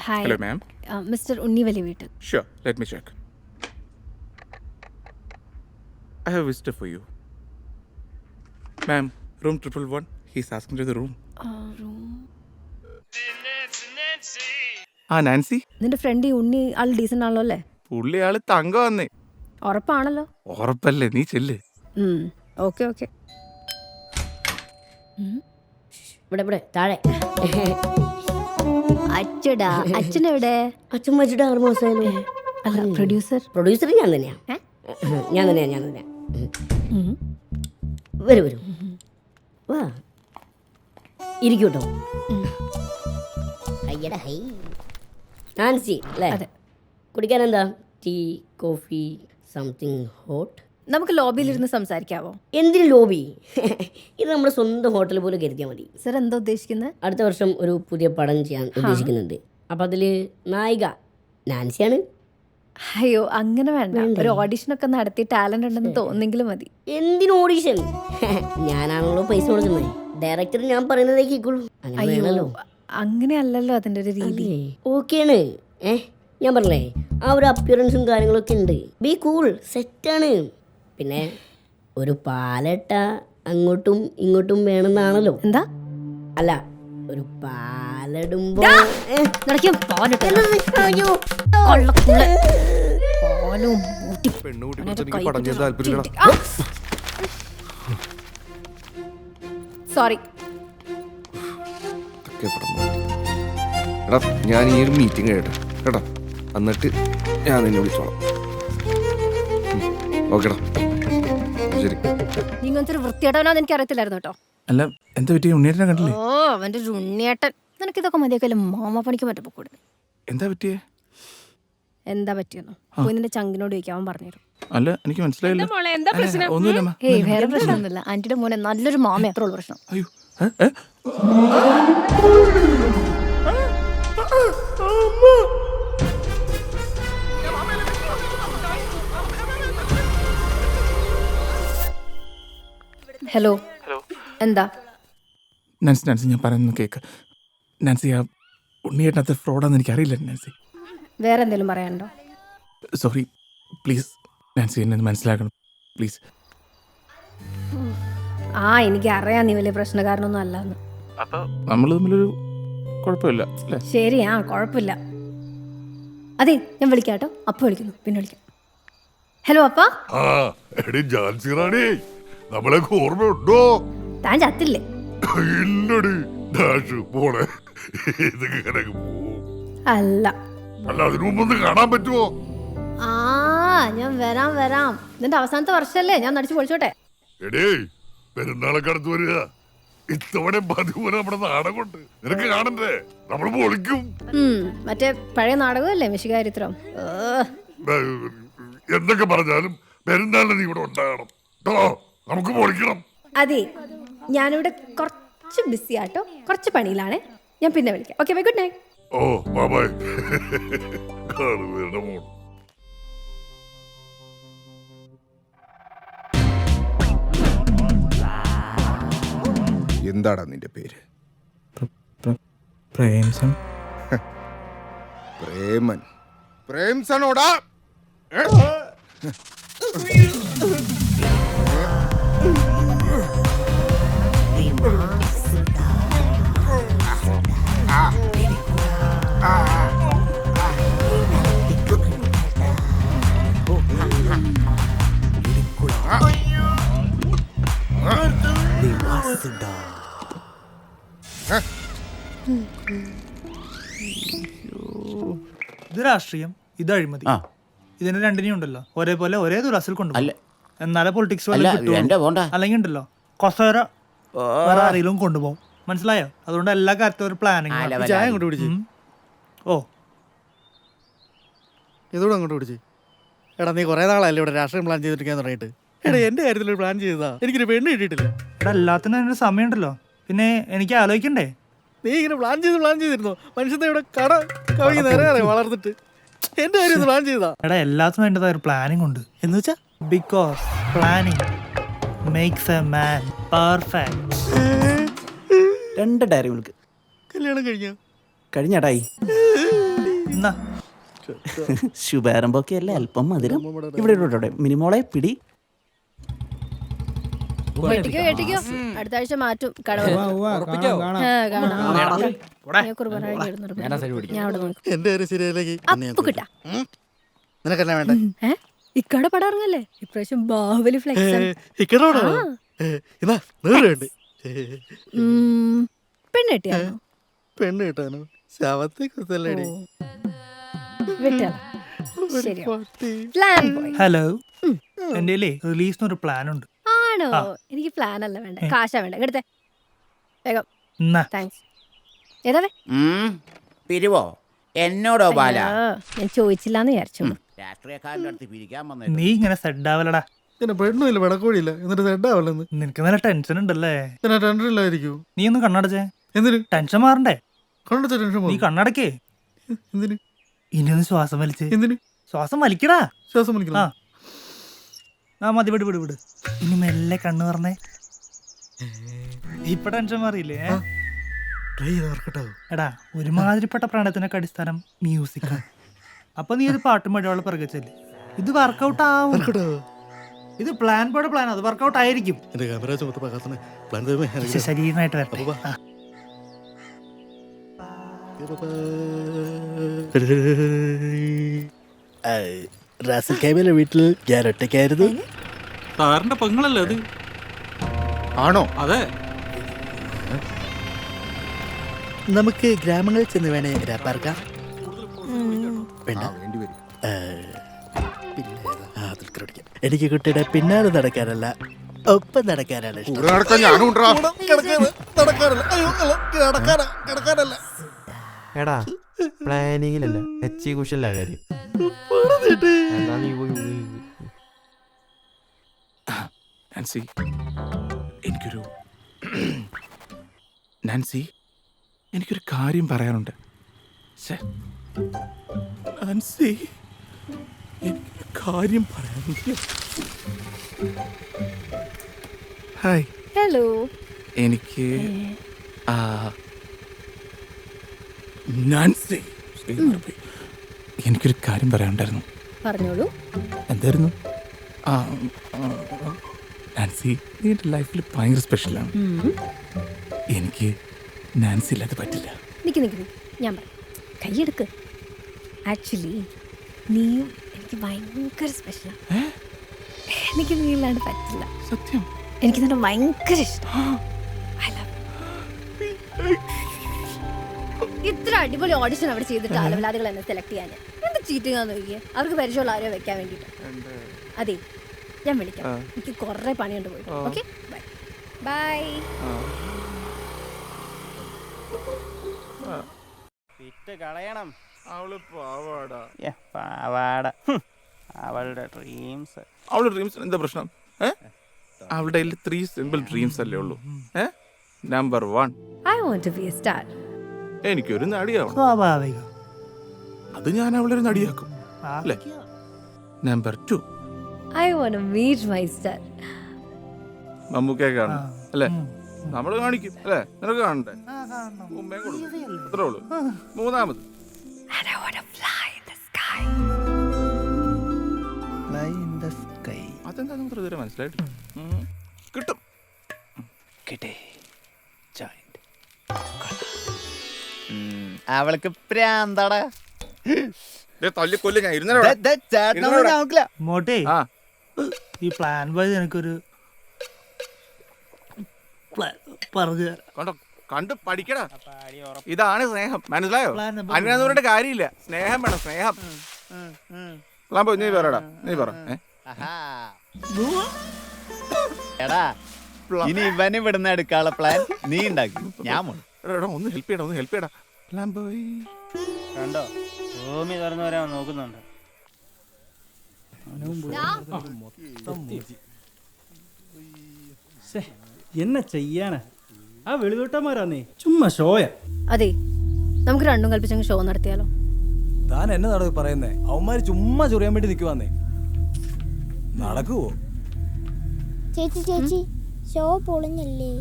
Hi hello ma'am mister Unnivali വീട്ടിൽ sure let me check I have visitor for you ma'am room triple one he's asking to the room ആ Nancy നിന്റെ friend ഈ ഉണ്ണി ആൾ decent ആണല്ലോ അല്ലേ? പുള്ളി ആൾ തങ്ക വന്നേ. ഉറപ്പാണല്ലോ. ഉറപ്പല്ലേ? നീ ചെല്ല്. ഓക്കെ ഓക്കെ ഇവിടെ ഇവിടെ താഴെ. അച്ചടാ. അച്ഛനെവിടെ? അച്ഛൻ വെച്ചിട്ട് ആറ് മാസമായാലും അല്ല പ്രൊഡ്യൂസർ പ്രൊഡ്യൂസർ ഞാൻ തന്നെയാ. ഞാൻ തന്നെയാ ഞാൻ തന്നെയാ. വരൂ വരൂ. വാ. ഇരിക്കൂട്ടോ. അയ്യടാ ഹൈ. നാൻസി അല്ലേ? കുടിക്കാൻ എന്താ? Tea coffee something hot. നമുക്ക് ലോബിയിലിരുന്ന് സംസാരിക്കാവോ? എന്തിനു ലോബി? ഇത് നമ്മുടെ സ്വന്തം ഹോട്ടൽ പോലെ കരുതിയാൽ മതി. സർ എന്താ ഉദ്ദേശിക്കുന്നത് അടുത്ത വർഷം ഒരു പുതിയ പടം ചെയ്യാൻ ഉദ്ദേശിക്കുന്നുണ്ട്. അപ്പം അതിൽ നായിക നാൻസിയാണ്. അയ്യോ അങ്ങനെ വേണ്ട. ഒരു ഓഡിഷൻ ഒക്കെ നടത്തി ടാലന്റ് ഉണ്ടെന്ന് തോന്നെങ്കിലും മതി. എന്തിനു ഓഡിഷൻ ഞാനാണല്ലോ പൈസ കൊടുക്കുന്നത് ഡയറക്ടർ ഞാൻ പറയുന്നതേ കേൾക്കുള്ളൂ അയ്യോ അങ്ങനെയല്ലല്ലോ അതിന്റെ ഒരു രീതി. ഓക്കെയാണ്. ഏഹ് ഞാൻ പറഞ്ഞേ ആ ഒരു അപ്പിയറൻസും കാര്യങ്ങളൊക്കെ ഉണ്ട്. ബി കൂൾ സെറ്റാണ് പിന്നെ ഒരു പാലട്ട അങ്ങോട്ടും ഇങ്ങോട്ടും വേണമെന്നാണല്ലോ. എന്താ? അല്ല ഒരു പാലടുമ്പോ! സോറി. എടാ ഞാൻ ഈ ഒരു മീറ്റിംഗ് കഴിയട്ടെ കേട്ടോ. എന്നിട്ട് ഞാൻ നിന്നെ വിളിച്ചോളാം. ഓക്കേടാ. ശരി ഇങ്ങനത്തെ ഒരു വൃത്തിയേട്ടവനാന്ന് എനിക്ക് അറിയത്തില്ലായിരുന്നു കേട്ടോ. അല്ല എന്താ പറ്റി ഉണ്ണിയേട്ടനെ കണ്ടില്ലേ? ഓ അവന്റെ ഒരു ഉണ്ണിയേട്ടൻ. നിനക്ക് ഇതൊക്കെ മതിയൊക്കെ മാമ പണിക്ക് മറ്റപ്പോ കൂടുതൽ എന്താ പറ്റിയേ? എന്താ പറ്റിയെന്നോ? പോയി നിന്റെ ചങ്കിനോട് ചോദിക്കാൻ അവൻ പറഞ്ഞുതരും അല്ല എനിക്ക് മനസ്സിലായില്ല. ഒന്നുമില്ല. ഏയ് വേറെ പ്രശ്നമൊന്നുമില്ല. ആന്റിയുടെ മോനെ നല്ലൊരു മാമ അത്ര ഉള്ളു പ്രശ്നം. അയ്യോ ഏ? ഏ? ഹലോ എന്താ? നാൻസി നാൻസി ഞാൻ പറയുന്നത് കേക്ക്. നാൻസി ആ ഉണ്ണിയേട്ടനത്തെ ഫ്രോഡാന്ന് എനിക്ക് അറിയില്ല നാൻസി. വേറെ എന്തെങ്കിലും പറയാനുണ്ടോ? സോറി പ്ലീസ് നാൻസി എന്നെ മനസ്സിലാക്കണം. പ്ലീസ് ആ എനിക്ക് അറിയാം നീ വലിയ പ്രശ്നക്കാരനൊന്നും അല്ലെന്ന്. അപ്പോൾ നമ്മൾ തമ്മിലൊരു കുഴപ്പമില്ല അല്ലേ? ശരി ആ കുഴപ്പമില്ല. അതെ ഞാൻ വിളിക്കാം കേട്ടോ അപ്പ വിളിക്കുന്നു പിന്നെ വിളിക്കാം. ഹലോ അപ്പാ? ആ എടി ജാൻസി റാണി. നമ്മളൊക്കെ ഓർമ്മയുണ്ടോ താൻ ചത്തില്ലേ? ഇല്ലടി ഡാഷ് പോണേ. ഇതിങ്ങനെ പോവും. അല്ല. അല്ല അതിനു മുമ്പ് കാണാൻ പറ്റുമോ ആ ഞാൻ വരാം വരാം. ഇതിന്റെ അവസാനത്തെ വർഷല്ലേ ഞാൻ നടിച്ചു പൊളിച്ചോട്ടെ. എടേ പെരുന്നാളൊക്കെ അടുത്ത് വരിക. ഇത്തവണ പതിവ് നമ്മുടെ നാടകമുണ്ട്. നിനക്ക് കാണണ്ടേ? നമ്മൾ പൊളിക്കും. മറ്റേ പഴയ നാടകമല്ലേ മിശികാരിത്രം? എന്തൊക്കെ പറഞ്ഞാലും പെരുന്നാളിന് നീ ഇവിടെ ഉണ്ടാകണം. കേട്ടോ? നമുക്ക് പൊളിക്കണം അതെ ഞാനിവിടെ കുറച്ച് ബിസി ആട്ടോ. കുറച്ച് പണിയിലാണ്. ഞാൻ പിന്നെ വിളിക്കാം. ഓക്കെ ബൈ ഗുഡ് നൈറ്റ് ഓ ബൈ ബൈ മോൾ. എന്താടാ നിന്റെ പേര്? പ്രേംസം പ്രേമൻ. പ്രേംസനോടാ? ഇത് രാഷ്ട്രീയം ഇത് അഴിമതി ഇതിന് രണ്ടിനെയും ഉണ്ടല്ലോ ഒരേപോലെ ഒരേ ദുരാസിൽ കൊണ്ടുപോകും. എന്നാലേ പൊളിറ്റിക്സ് അല്ലെങ്കിൽ ഉണ്ടല്ലോ. കൊസേര വേറെ ആരെങ്കിലും കൊണ്ടുപോകും. മനസ്സിലായോ? അതുകൊണ്ട് എല്ലാ കാര്യത്തിലും ഒരു പ്ലാനിങ് ചായ അങ്ങോട്ട് പിടിച്ച് ഓ. ഇതോടെ അങ്ങോട്ട് പിടിച്ച് എടാ നീ കുറേ നാളല്ലേ ഇവിടെ രാഷ്ട്രീയം പ്ലാൻ ചെയ്തിരിക്കാൻ തുടങ്ങിയിട്ട്. എടാ എന്റെ കാര്യത്തിൽ ഒരു പ്ലാൻ ചെയ്തതാ. എനിക്കൊരു പെണ്ണ് കിട്ടിയിട്ടില്ല. എടാ എല്ലാത്തിനും അതിനൊരു സമയമുണ്ടല്ലോ. പിന്നെ എനിക്ക് ആലോചിക്കണ്ടേ? നീ ഇങ്ങനെ പ്ലാൻ ചെയ്ത് പ്ലാൻ ചെയ്തിരുന്നു? മനുഷ്യത്തെ ഇവിടെ കട കവി നേരെ വളർന്നിട്ട് എന്റെ കാര്യം പ്ലാൻ ചെയ്താ എടാ എല്ലാത്തിനും അതിന്റെതായ ഒരു പ്ലാനിങ് ഉണ്ട്. എന്ന് വെച്ചാ? Because planning makes a man perfect രണ്ട് ഡയറി വിളിക്ക് കല്യാണം കഴിഞ്ഞോ? കഴിഞ്ഞടായി. ശുഭാരംഭമൊക്കെ അല്ലേ അല്പം മധുരം. ഇവിടെ ഇവിടെ, ഇവിടെ. മിനിമോളെ പിടി. കേട്ടിക്കോ കേട്ടിക്കോ അടുത്ത ആഴ്ച മാറ്റും. കടവ് കുർബാന. ഞാൻ അവിടെ നോക്കും. വേണ്ട? ഇക്കടെ പടം ഇറങ്ങല്ലേ ഇപ്രാവശ്യം ബാഹുബലി ഫ്ലെക്സ് പെണ്ണ് കെട്ടിയാണോ പെണ്ണ് കിട്ടാനോ? ശവത്തെ കുത്തല്ലേടി ഹലോ എന്റെ റിലീസിന് ഒരു പ്ലാൻ ഉണ്ട്. ആണോ? എനിക്ക് പ്ലാൻ അല്ല വേണ്ട. കാശാ വേണ്ട. എടുത്തേ. വേഗം. താങ്ക്സ് ഏതാ വേ? പിരിവോ? എന്നോടോ ബാല? ഞാൻ ചോദിച്ചില്ലാന്ന് വിചാരിച്ചു. രാഷ്ട്രീയക്കാരന്റെ അടുത്ത് പിരിക്കാൻ വന്നേ നീ ഇങ്ങനെ സെഡ് ആവലടാ പിന്നെ പെണ്ണുമില്ല പെടക്കോടിയില്ല എന്നിട്ട് സെഡാവല്ലെന്ന് നിനക്ക് നല്ല ടെൻഷൻ ഉണ്ടല്ലേ? പിന്നെ ടെൻഷനില്ലായിരിക്കൂ നീ ഒന്ന് കണ്ണടച്ചേ. എന്തിന്? ടെൻഷൻ മാറണ്ടേ? കണ്ടത്തെ ടെൻഷൻ നീ പോകും കണ്ണടക്കേ എന്തിന്? ഇനി ഒന്ന് ശ്വാസം വലിച്ച്. എന്തിന്? ശ്വാസം വലിക്കടാ. ശ്വാസം ആ വലിക്കണം. ആ. മതി വിട് വിട് വിട്. ഇനി മെല്ലെ കണ്ണു പറഞ്ഞേ ഇപ്പൊ ടെൻഷൻ മാറിയില്ലേ? ഏ? ട്രൈ ചെയ്ത് എടാ ഒരുമാതിരിപ്പെട്ട പ്രണയത്തിനൊക്കെ അടിസ്ഥാനം മ്യൂസിക്കാണ് അപ്പൊ നീ ഒരു പാട്ടും പാടിയോളം പിറകച്ചല്ലേ ഇത് വർക്കൗട്ട് ആവും. ഇത് പ്ലാൻ പോലെ പ്ലാൻ അത് വർക്കൗട്ട് ആയിരിക്കും. എന്റെ ക്യാമറ ചുമത്ത് പകർത്തണേ പ്ലാൻ ശരീരമായിട്ട് വരട്ടെ. അപ്പൊ വാ. ആ. റാസൽ കേബിലെ വീട്ടിൽ ഞാൻ ഒറ്റയ്ക്കായിരുന്നു. സാറിന്റെ പെങ്ങളല്ലേ അത്? ആണോ? അതെ. നമുക്ക് ഗ്രാമങ്ങളിൽ ചെന്ന് വേണേ രാപ്പാർക്കാം. വേണ്ടി വരും? ആ. എനിക്ക് കുട്ടിയുടെ പിന്നാലെ നടക്കാനല്ല ഒപ്പം നടക്കാനാണ് ഇഷ്ടം കൂടെ നടക്കാൻ ഞാനും ഉണ്ടാ നടക്കാനല്ല അയ്യോ അല്ല, നടക്കാനാ എടാ പ്ലാനിങ്ങിലല്ല എക്സിക്യൂഷനിലാ കാര്യം എന്നാ നീ പോയി പോയി. നാൻസി എനിക്കൊരു നാൻസി എനിക്കൊരു കാര്യം പറയാനുണ്ട് ശ്ശെ. നാൻസി എനിക്ക് കാര്യം പറയാനില്ല? ഹായ്. ഹലോ. എനിക്ക് ആ, നാൻസി എനിക്കൊരു കാര്യം പറയാനുണ്ടായിരുന്നു. പറഞ്ഞോളൂ. എന്തായിരുന്നു? ആ നാൻസി നീ എന്റെ ലൈഫിൽ ഭയങ്കര സ്പെഷ്യലാണ്. എനിക്ക് നാൻസി ഇല്ലാതെ പറ്റില്ല. നിക്ക്. ഞാൻ പറയാം. കൈയെടുക്ക് ആക്ച്വലി നീയും എനിക്ക് ഭയങ്കര സ്പെഷ്യലാണ് എനിക്ക് നീ ഇല്ലാണ്ട് പറ്റില്ല. സത്യം? എനിക്ക് നിന്നെ ഭയങ്കര ഇഷ്ടം. I love you. ഇത്ര അടിപൊളി ഓഡിഷൻ അവിടെ ചെയ്തിട്ട് അലവലാദികൾ എന്നെ സെലക്ട് ചെയ്യാൻ. എന്ത് ചീറ്റിംഗ് ആണെന്ന് നോക്കിയേ? അവർക്ക് പരിചയമുള്ള ആരോ വെക്കാൻ വേണ്ടിയിട്ട്. അതെ ഞാൻ വിളിക്കാം. എനിക്ക് കുറെ പണിയുണ്ട് പോയി ഓക്കെ ബൈ ബൈ കളയണം. അവൾ പാവാടാ. പാവാട. അവളുടെ ഡ്രീംസ് അവളുടെ ഡ്രീംസ് എന്താ പ്രശ്നം? അവളുടെ കയ്യിൽ ത്രീ സിമ്പിൾ ഡ്രീംസ് അല്ലേ ഉള്ളൂ. Number one I want to be a star എനിക്കൊരു നടിയാവണം. സ്വാഭാവികം. അത് ഞാൻ അവളെ ഒരു നടിയാക്കും. അല്ലേ? Number two I want to meet my star മമ്മൂക്കെ കാണും അല്ലേ. നമ്മൾ കാണിക്കും. അല്ലേ? നിനക്ക് കാണണ്ടേ? ആ, കാണണം. ഉമ്മയെ കൊടുക്കും. അത്രേ ഉള്ളൂ. മൂന്നാമത്. അതെന്താ നമുക്ക് ഇതുവരെ മനസ്സിലായിട്ടില്ല ഉം. കിട്ടും. കിട്ടേ. അവൾക്ക് പ്രാന്തടാ. തല്ലിക്കൊല്ല് ഞാൻ. ഇരുന്നേ മോട്ടെ ആ. ഈ പ്ലാൻ വഴി എനിക്കൊരു പ്ലാൻ പറഞ്ഞു തരാം. കണ്ടോ? കണ്ട് പഠിക്കടാ. ഇതാണ് സ്നേഹം. മനസ്സിലായോ? അതിനകത്ത് പറഞ്ഞിട്ട് കാര്യമില്ല. സ്നേഹം വേണം സ്നേഹം. നീ പറയടാ. നീ പറ. ഏ? എടാ ഇനി ഇവനെ ഇവിടുന്ന് എടുക്കാനുള്ള പ്ലാൻ നീ ഉണ്ടാക്കി. ഞാൻ പോണു. എടാ, എടാ, ഒന്ന് ഹെൽപ്പ് ചെയ്യടാ ഒന്ന് ഹെൽപ്പ് ചെയ്യടാ. ലാമ്പോ കണ്ടോ? ഭൂമി തുറന്നു വരാൻ നോക്കുന്നുണ്ട്. എന്നെ ചെയ്യാനാ? ആ വെളിവെട്ടന്മാരാന്നേ ചുമ്മാ ഷോയ. അതെ നമുക്ക് രണ്ടും കൽപ്പിച്ചങ്ങ് ഷോ നടത്തിയാലോ? താൻ എന്നെ നടക്ക് പറയുന്നേ അവന്മാര് ചുമ്മാ ചൊറിയാൻ വേണ്ടി നിൽക്കുവാന്നേ നടക്കുവോ? ചേച്ചി ചേച്ചി ഷോ പൊളിഞ്ഞല്ലേ?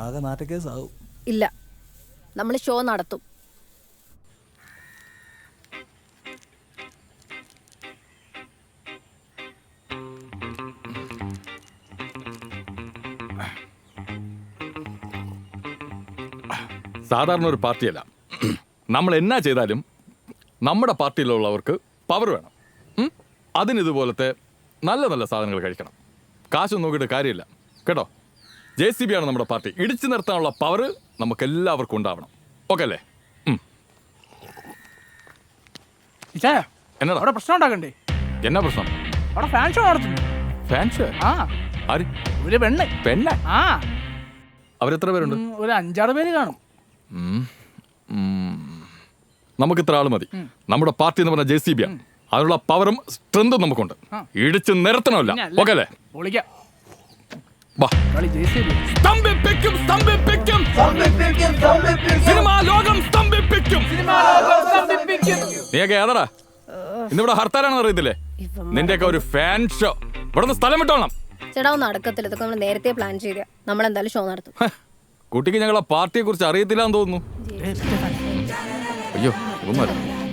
ആകെ നാട്ടക്കേസാവും ഇല്ല. നമ്മൾ ഷോ നടത്തും. സാധാരണ ഒരു പാർട്ടിയല്ല. നമ്മൾ എന്നാ ചെയ്താലും നമ്മുടെ പാർട്ടിയിലുള്ളവർക്ക് പവർ വേണം. അതിന് ഇതുപോലത്തെ നല്ല നല്ല സാധനങ്ങൾ കഴിക്കണം. കാശൊന്നും നോക്കിയിട്ട് കാര്യമില്ല. കേട്ടോ? ജെ സി ബി ആണ് നമ്മുടെ പാർട്ടി. ഇടിച്ചു നിർത്താനുള്ള പവർ നമുക്ക് എല്ലാവർക്കും ഉണ്ടാവണം. ഓക്കെ അല്ലേ? എന്നാ ഇച്ചായ എന്നടാ? അവിടെ പ്രശ്നം ഉണ്ടാക്കണ്ടേ? എന്നാ പ്രശ്നം? അവിടെ ഫാൻ ഷോ നടത്തുന്നു ഫാൻസ് ആ. ആര്? ഒരു പെണ്ണ്. പെണ്ണ? ആ. അവരെത്ര പേരുണ്ട്? ഉം, ഒരു അഞ്ചാറ് പേര് കാണും. നമുക്ക് ഇത്ര ആൾ മതി. നമ്മുടെ പാർട്ടി എന്ന് പറഞ്ഞ ജെ സി ബി ആണ് അതിനുള്ള പവറും സ്ട്രെങ്തും നമുക്കുണ്ട്. ഇടിച്ച് നിരത്തണമല്ല. ഓക്കെ അല്ലേ? സ്തംഭിപ്പിക്കും സ്തംഭിപ്പിക്കും. സിനിമാ ലോകം സ്തംഭിപ്പിക്കും. നീയൊക്കെ ഏതടാ? ഇന്നിവിടെ ഹർത്താലാണെന്ന് അറിയത്തില്ലേ? നിന്റെയൊക്കെ ഒരു ഫാൻ ഷോ ഇവിടെ നിന്ന് സ്ഥലം വിട്ടോണം ചേട്ടാ ഒന്ന് നടക്കത്തില്ല. ഇതൊക്കെ നമ്മൾ നേരത്തെ പ്ലാൻ ചെയ്ത. നമ്മൾ എന്തായാലും ഷോ നടത്തും കുട്ടിക്ക് ഞങ്ങളെ പാർട്ടിയെ കുറിച്ച് അറിയത്തില്ല എന്ന് തോന്നുന്നു അയ്യോ ഒന്നുമല്ല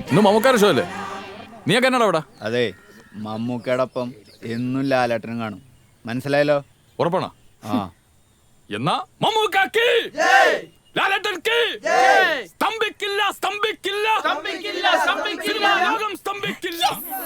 ഇന്ന് മമക്കാര ഷോ അല്ലേ? നീയൊക്കെ എന്നാടാ അവിടെ? അതെ മമ്മൂക്കയോടൊപ്പം എന്നും ലാലേട്ടനും കാണും. മനസ്സിലായല്ലോ? ഉറപ്പാണോ? ആ. എന്നാ മമ്മൂക്കാക്കി! ലാലേട്ടൻക്ക്! സ്തംഭിക്കില്ല സ്തംഭിക്കില്ല! ലോകം സ്തംഭിക്കില്ല!